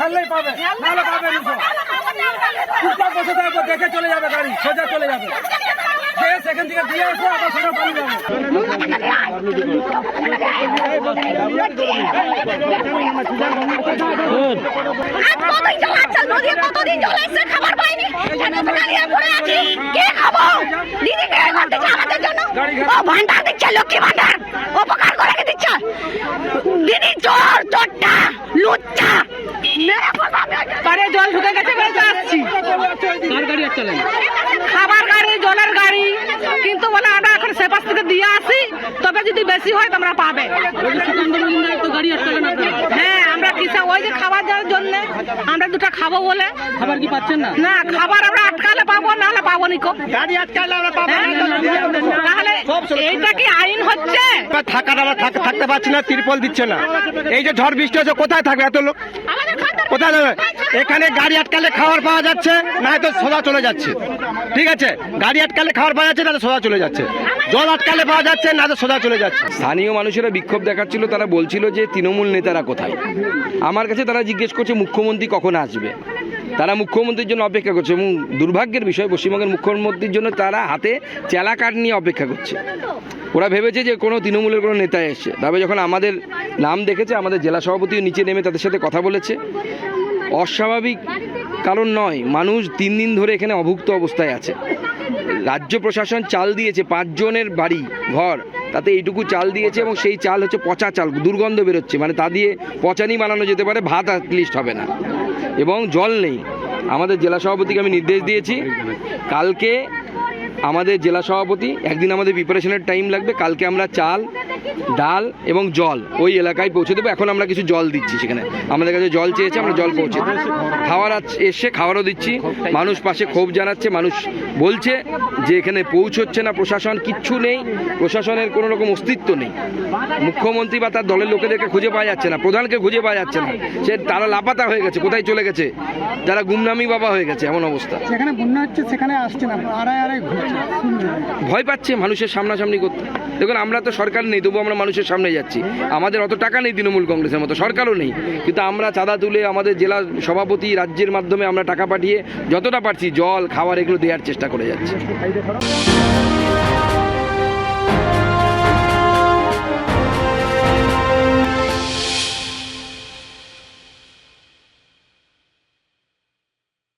ছাড়লেই পাবে নাহলে পাবে। চুপচাপ বসে থাকবে দেখে চলে যাবে গাড়ি সোজা চলে যাবে। যে সেখান থেকে দিয়ে এসে আবার সোজা পালিয়ে যাবে আজ কতই জল আছে নদীর কতদিন জল এসে খাবার পাইনি এখানে তো দাঁড়িয়ে পড়ে আছি কে খাব দিদি কে করতেছে আমাদের জন্য ও ভান্ডার দিচ্ছে লক্ষ্মী ভান্ডার। উপকার করে দিচ্ছে। দিদি চোর চোরটা লুচ্চা মেরে ফেলব আমি আজ। পারে জল ঢুকে গেছে বলে তো আসছি কার গাড়ি আটকালেন খাবার গাড়ি জলের গাড়ি। কিন্তু বলে আমরা এখন সে পাশ থেকে দিয়ে আসি। তবে যদি বেশি হয় তোমরা পাবে। ওই যে সুকান্ত মজুমদার তো গাড়ি আটকালেন হ্যাঁ আমরা কিসা ওই যে খাবার দেওয়ার জন্য আমরা দুটো খাব বলে। খাবার কি পাচ্ছেন না? না খাবার আমরা আটকালে পাবো নাহলে পাবো নিকো গাড়ি আটকালে আমরা পাবো হ্যাঁ? তাহলে এইটা কি আইন হচ্ছে? থাকাটা আমরা থাকতে পারছি না তিরপল দিচ্ছে না। এই যে ঝড় বৃষ্টি হচ্ছে কোথায় থাকবে এত লোক? কোথায় যাবে এখানে গাড়ি আটকালে খাবার পাওয়া যাচ্ছে না তো সোজা চলে যাচ্ছে। ঠিক আছে? গাড়ি আটকালে খাবার পাওয়া যাচ্ছে না তো সোজা চলে যাচ্ছে। জল আটকালে পাওয়া যাচ্ছে না তো সোজা চলে যাচ্ছে। স্থানীয় মানুষেরা বিক্ষোভ দেখাচ্ছিল, তারা বলছিল যে তৃণমূল নেতারা কোথায়? আমার কাছে তারা জিজ্ঞেস করছে, মুখ্যমন্ত্রী কখন আসবে? তারা মুখ্যমন্ত্রীর জন্য অপেক্ষা করছে এবং দুর্ভাগ্যের বিষয়, পশ্চিমবঙ্গের মুখ্যমন্ত্রীর জন্য তারা হাতে চেলা কাঠ নিয়ে অপেক্ষা করছে। ওরা ভেবেছে যে কোনো তৃণমূলের কোনো নেতা এসছে। তবে যখন আমাদের নাম দেখেছে, আমাদের জেলা সভাপতিও নিচে নেমে তাদের সাথে কথা বলেছে। অস্বাভাবিক কারণ নয়, মানুষ তিন দিন ধরে এখানে অভুক্ত অবস্থায় আছে। রাজ্য প্রশাসন চাল দিয়েছে, পাঁচজনের বাড়ি, ঘর, তাতে এইটুকু চাল দিয়েছে এবং সেই চাল হচ্ছে পচা চাল, দুর্গন্ধ বেরোচ্ছে। মানে তা দিয়ে পচানি বানানো যেতে পারে, ভাত লিস্ট হবে না। এবং জল নেই। আমাদের জেলা সভাপতিকে আমি নির্দেশ দিয়েছি, কালকে আমাদের জেলা সভাপতি, একদিন আমাদের প্রিপারেশনের টাইম লাগবে, কালকে আমরা চাল, ডাল এবং জল ওই এলাকায় পৌঁছে দেবো। এখন আমরা কিছু জল দিচ্ছি সেখানে। আমাদের কাছে জল চেয়েছে, আমরা জল পৌঁছে দেবো। খাওয়ার এসে খাওয়ারও দিচ্ছি। মানুষ পাশে ক্ষোভ জানাচ্ছে, মানুষ বলছে যে এখানে পৌঁছচ্ছে না প্রশাসন কিচ্ছু নেই প্রশাসনের কোনো রকম অস্তিত্ব নেই। মুখ্যমন্ত্রী বা তার দলের লোকেদেরকে খুঁজে পাওয়া যাচ্ছে না প্রধানকে খুঁজে পাওয়া যাচ্ছে না। সে তারা লাপাতা হয়ে গেছে কোথায় চলে গেছে? তারা গুমনামি বাবা হয়ে গেছে এমন অবস্থা। যেখানে বন্যা হচ্ছে সেখানে আসছে না আড়াই আড়াই। ভয় পাচ্ছে মানুষের সামনাসামনি করতে। দেখুন আমরা তো সরকার নেই তবু আমরা মানুষের সামনে যাচ্ছি। আমাদের অত টাকা নেই তৃণমূল কংগ্রেসের মতো সরকারও নেই। কিন্তু আমরা চাঁদা তুলে আমাদের জেলা সভাপতি রাজ্যের মাধ্যমে আমরা টাকা পাঠিয়ে যতটা পারছি জল খাবার এগুলো দেওয়ার চেষ্টা করে যাচ্ছি। ahí.